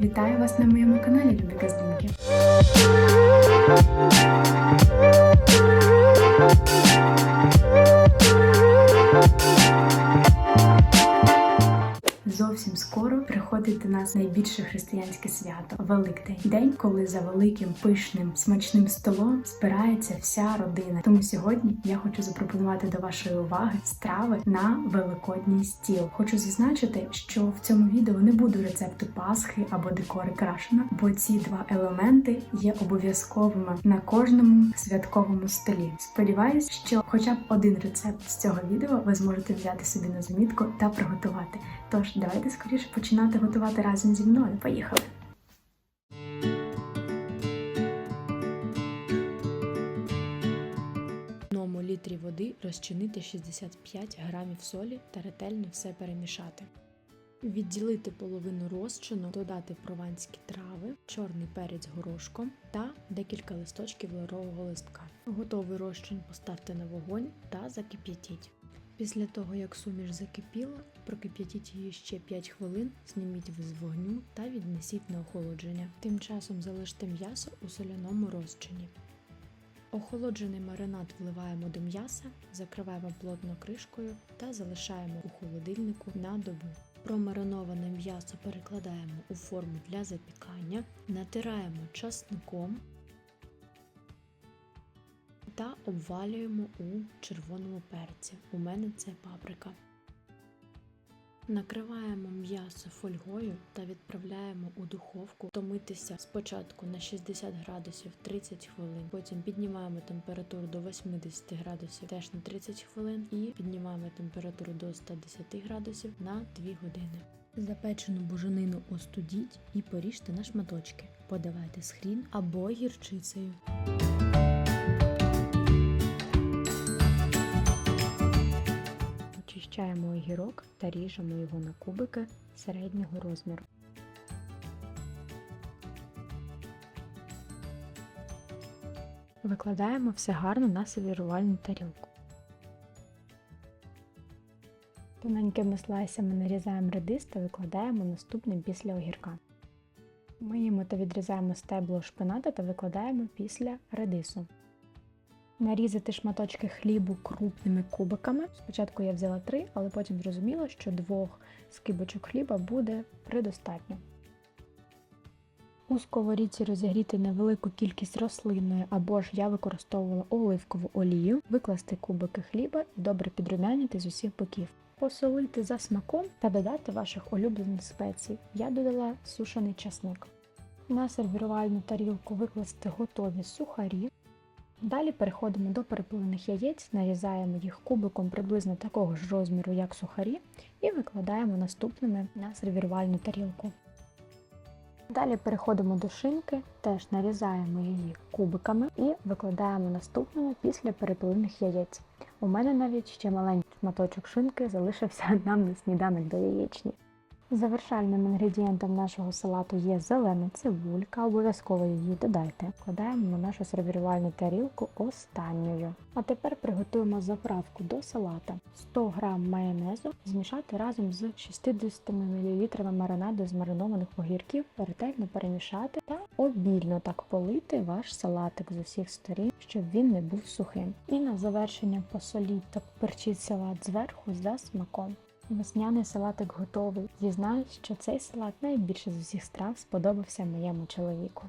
Вітаю вас на моєму каналі, любі газдинки. До нас найбільше християнське свято Великдень. День, коли за великим пишним смачним столом збирається вся родина. Тому сьогодні я хочу запропонувати до вашої уваги страви на великодній стіл. Хочу зазначити, що в цьому відео не буде рецепту пасхи або декори крашена, бо ці два елементи є обов'язковими на кожному святковому столі. Сподіваюсь, що хоча б один рецепт з цього відео ви зможете взяти собі на замітку та приготувати. Тож давайте скоріше починати готувати разом зі мною. Поїхали! Одному літрі води розчинити 65 грамів солі та ретельно все перемішати. Відділити половину розчину, додати прованські трави, чорний перець горошком та декілька листочків лаврового листка. Готовий розчин поставте на вогонь та закип'ятіть. Після того, як суміш закипіла, прокип'ятіть її ще 5 хвилин, зніміть з вогню та віднесіть на охолодження. Тим часом залиште м'ясо у соляному розчині. Охолоджений маринад вливаємо до м'яса, закриваємо плотно кришкою та залишаємо у холодильнику на добу. Промариноване м'ясо перекладаємо у форму для запікання, натираємо часником та обвалюємо у червоному перці. У мене це паприка. Накриваємо м'ясо фольгою та відправляємо у духовку томитися спочатку на 60 градусів 30 хвилин. Потім піднімаємо температуру до 80 градусів теж на 30 хвилин і піднімаємо температуру до 110 градусів на 2 години. Запечену буженину остудіть і поріжте на шматочки. Подавайте з хрін або гірчицею. Очищаємо огірок та ріжемо його на кубики середнього розміру. Викладаємо все гарно на сервірувальну тарілку. Тоненькими слайсами нарізаємо редис та викладаємо наступним після огірка. Миємо та відрізаємо стебло шпината та викладаємо після редису. Нарізати шматочки хлібу крупними кубиками. Спочатку я взяла три, але потім зрозуміла, що двох скибочок хліба буде предостатньо. У сковорідці розігріти невелику кількість рослинної або ж я використовувала оливкову олію, викласти кубики хліба і добре підрумянити з усіх боків. Посолити за смаком та додати ваших улюблених спецій. Я додала сушений часник. На сервірувальну тарілку викласти готові сухарі. Далі переходимо до перепилених яєць, нарізаємо їх кубиком приблизно такого ж розміру, як сухарі, і викладаємо наступними на сервірувальну тарілку. Далі переходимо до шинки, теж нарізаємо її кубиками і викладаємо наступними після перепилених яєць. У мене навіть ще маленький шматочок шинки залишився нам на сніданок до яєчні. Завершальним інгредієнтом нашого салату є зелена цибулька, обов'язково її додайте. Вкладаємо на нашу сервірувальну тарілку останньою. А тепер приготуємо заправку до салата. 100 г майонезу змішати разом з 60 мл маринаду з маринованих огірків, ретельно перемішати та обільно так полити ваш салатик з усіх сторін, щоб він не був сухим. І на завершення посоліть та перчіть салат зверху за смаком. Весняний салатик готовий. Зізнаюсь, що цей салат найбільше з усіх страв сподобався моєму чоловіку.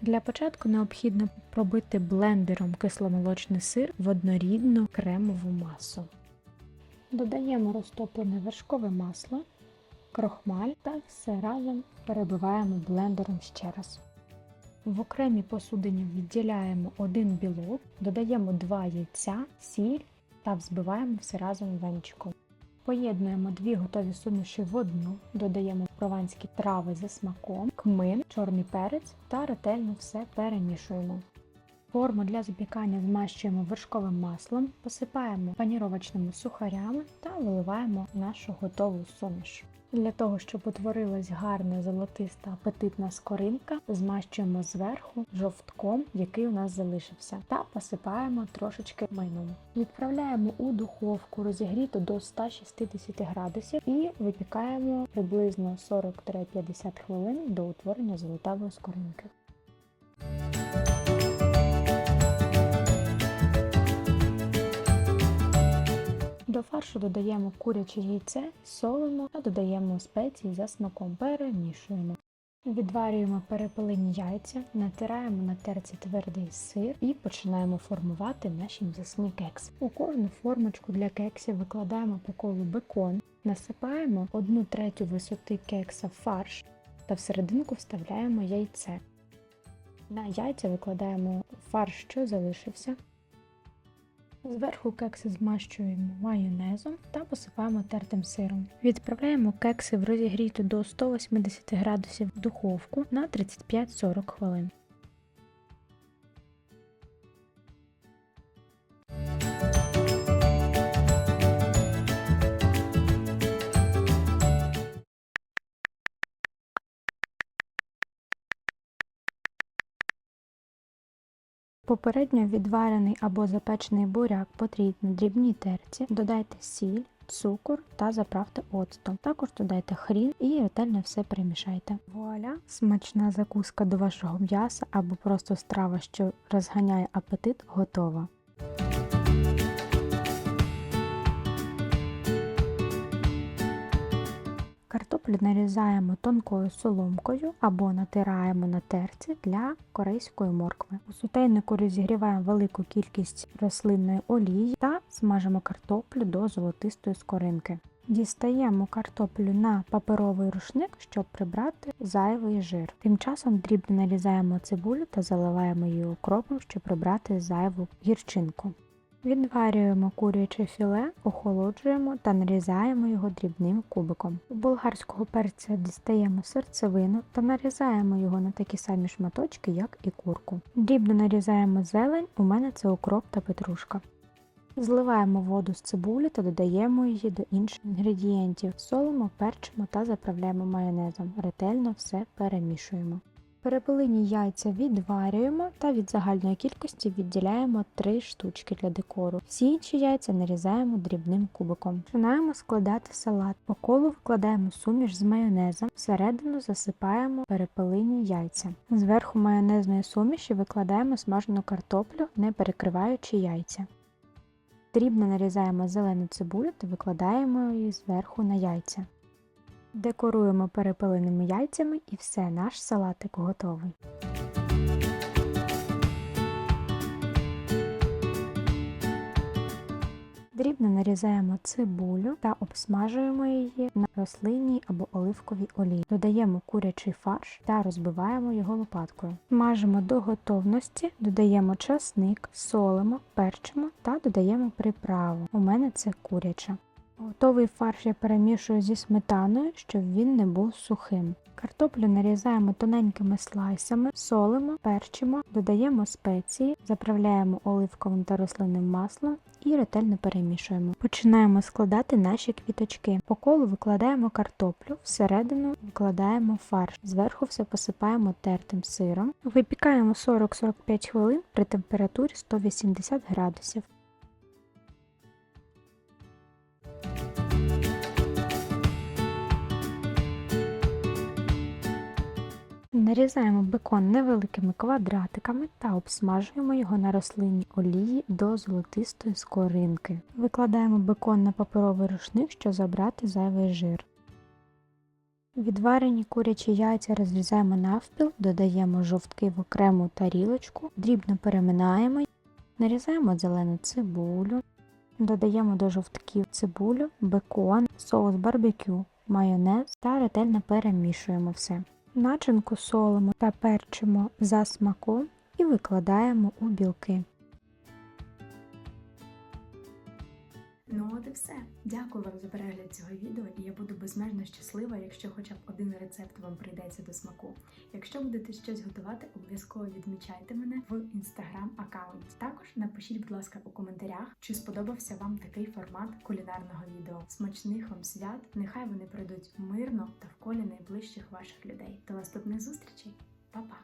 Для початку необхідно пробити блендером кисломолочний сир в однорідну кремову масу. Додаємо розтоплене вершкове масло, крохмаль та все разом перебиваємо блендером ще раз. В окремій посудині відділяємо один білок, додаємо 2 яйця, сіль та взбиваємо все разом венчиком. Поєднуємо дві готові суміші в одну, додаємо прованські трави за смаком, кмин, чорний перець та ретельно все перемішуємо. Форму для запікання змащуємо вершковим маслом, посипаємо паніровочними сухарями та виливаємо нашу готову суміш. Для того, щоб утворилась гарна золотиста апетитна скоринка, змащуємо зверху жовтком, який у нас залишився, та посипаємо трошечки майном. Відправляємо у духовку розігріту до 160 градусів і випікаємо приблизно 40-50 хвилин до утворення золотавої скоринки. До фаршу додаємо куряче яйце, солимо та додаємо спеції за смаком. Перемішуємо. Відварюємо перепелині яйця, натираємо на терці твердий сир і починаємо формувати наші м'ясні кекси. У кожну формочку для кексів викладаємо по колу бекон, насипаємо 1 третю висоти кекса фарш та всерединку вставляємо яйце. На яйця викладаємо фарш, що залишився. Зверху кекси змащуємо майонезом та посипаємо тертим сиром. Відправляємо кекси в розігріту до 180 градусів духовку на 35-40 хвилин. Попередньо відварений або запечений буряк потріть на дрібній терці, додайте сіль, цукор та заправте оцтом. Також додайте хрін і ретельно все перемішайте. Вуаля! Смачна закуска до вашого м'яса або просто страва, що розганяє апетит, готова. Картоплю нарізаємо тонкою соломкою або натираємо на терці для корейської моркви. У сутейнику розігріваємо велику кількість рослинної олії та смажимо картоплю до золотистої скоринки. Дістаємо картоплю на паперовий рушник, щоб прибрати зайвий жир. Тим часом дрібно нарізаємо цибулю та заливаємо її укропом, щоб прибрати зайву гірчинку. Відварюємо куряче філе, охолоджуємо та нарізаємо його дрібним кубиком. У болгарського перця дістаємо серцевину та нарізаємо його на такі самі шматочки, як і курку. Дрібно нарізаємо зелень, у мене це укроп та петрушка. Зливаємо воду з цибулі та додаємо її до інших інгредієнтів. Солимо, перчимо та заправляємо майонезом. Ретельно все перемішуємо. Перепелині яйця відварюємо та від загальної кількості відділяємо 3 штучки для декору. Всі інші яйця нарізаємо дрібним кубиком. Починаємо складати салат. По колу викладаємо суміш з майонезом, всередину засипаємо перепелині яйця. Зверху майонезної суміші викладаємо смажену картоплю, не перекриваючи яйця. Дрібно нарізаємо зелену цибулю та викладаємо її зверху на яйця. Декоруємо перепиленими яйцями і все, наш салатик готовий. Дрібно нарізаємо цибулю та обсмажуємо її на рослинній або оливковій олії. Додаємо курячий фарш та розбиваємо його лопаткою. Смажимо до готовності, додаємо часник, солимо, перчимо та додаємо приправу. У мене це куряча. Готовий фарш я перемішую зі сметаною, щоб він не був сухим. Картоплю нарізаємо тоненькими слайсами, солимо, перчимо, додаємо спеції, заправляємо оливковим та рослинним маслом і ретельно перемішуємо. Починаємо складати наші квіточки. По колу викладаємо картоплю, всередину викладаємо фарш. Зверху все посипаємо тертим сиром. Випікаємо 40-45 хвилин при температурі 180 градусів. Нарізаємо бекон невеликими квадратиками та обсмажуємо його на рослинній олії до золотистої скоринки. Викладаємо бекон на паперовий рушник, щоб забрати зайвий жир. Відварені курячі яйця розрізаємо навпіл, додаємо жовтки в окрему тарілочку, дрібно переминаємо, нарізаємо зелену цибулю, додаємо до жовтків цибулю, бекон, соус барбекю, майонез та ретельно перемішуємо все. Начинку солимо та перчимо за смаком і викладаємо у білки. От все. Дякую вам за перегляд цього відео, і я буду безмежно щаслива, якщо хоча б один рецепт вам прийдеться до смаку. Якщо будете щось готувати, обов'язково відмічайте мене в інстаграм аккаунті. Також напишіть, будь ласка, у коментарях, чи сподобався вам такий формат кулінарного відео. Смачних вам свят! Нехай вони пройдуть мирно та в колі найближчих ваших людей. До наступних зустрічей, Па-па!